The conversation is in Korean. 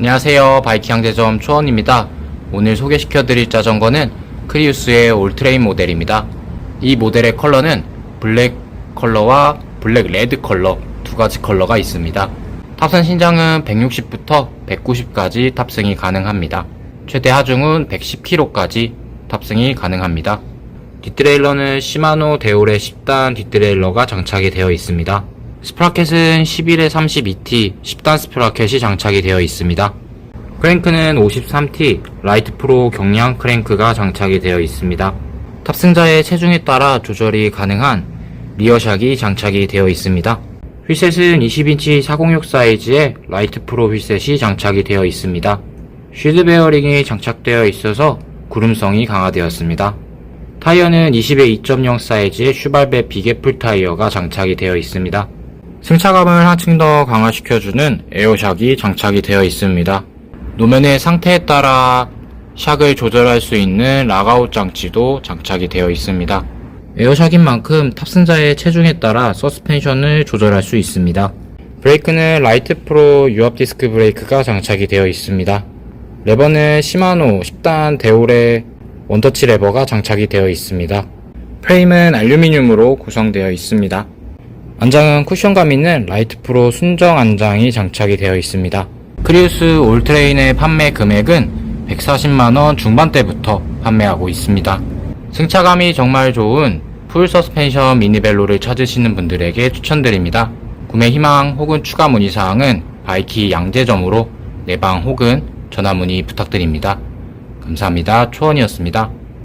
안녕하세요. 바이킹 항제점 초원입니다. 오늘 소개시켜드릴 자전거는 크리우스의 올트레인 모델입니다. 이 모델의 컬러는 블랙 컬러와 블랙 레드 컬러 두 가지 컬러가 있습니다. 탑승 신장은 160부터 190까지 탑승이 가능합니다. 최대 하중은 110kg까지 탑승이 가능합니다. 뒷트레일러는 시마노 데올의 10단 뒷트레일러가 장착이 되어 있습니다. 스프라켓은 11에 32T 10단 스프라켓이 장착이 되어 있습니다. 크랭크는 53T 라이트 프로 경량 크랭크가 장착이 되어 있습니다. 탑승자의 체중에 따라 조절이 가능한 리어샥이 장착이 되어 있습니다. 휠셋은 20인치 406 사이즈의 라이트 프로 휠셋이 장착이 되어 있습니다. 쉴드 베어링이 장착되어 있어서 구름성이 강화되었습니다. 타이어는 20에 2.0 사이즈의 슈발베 비계풀 타이어가 장착이 되어 있습니다. 승차감을 한층 더 강화시켜주는 에어샥이 장착이 되어 있습니다. 노면의 상태에 따라 샥을 조절할 수 있는 락아웃 장치도 장착이 되어 있습니다. 에어샥인 만큼 탑승자의 체중에 따라 서스펜션을 조절할 수 있습니다. 브레이크는 라이트 프로 유압 디스크 브레이크가 장착이 되어 있습니다. 레버는 시마노 10단 데올의 원터치 레버가 장착이 되어 있습니다. 프레임은 알루미늄으로 구성되어 있습니다. 안장은 쿠션감 있는 라이트 프로 순정 안장이 장착이 되어 있습니다. 크리우스 올트레인의 판매 금액은 140만원 중반대부터 판매하고 있습니다. 승차감이 정말 좋은 풀 서스펜션 미니벨로를 찾으시는 분들에게 추천드립니다. 구매 희망 혹은 추가 문의사항은 바이키 양재점으로 내방 혹은 전화 문의 부탁드립니다. 감사합니다. 초원이었습니다.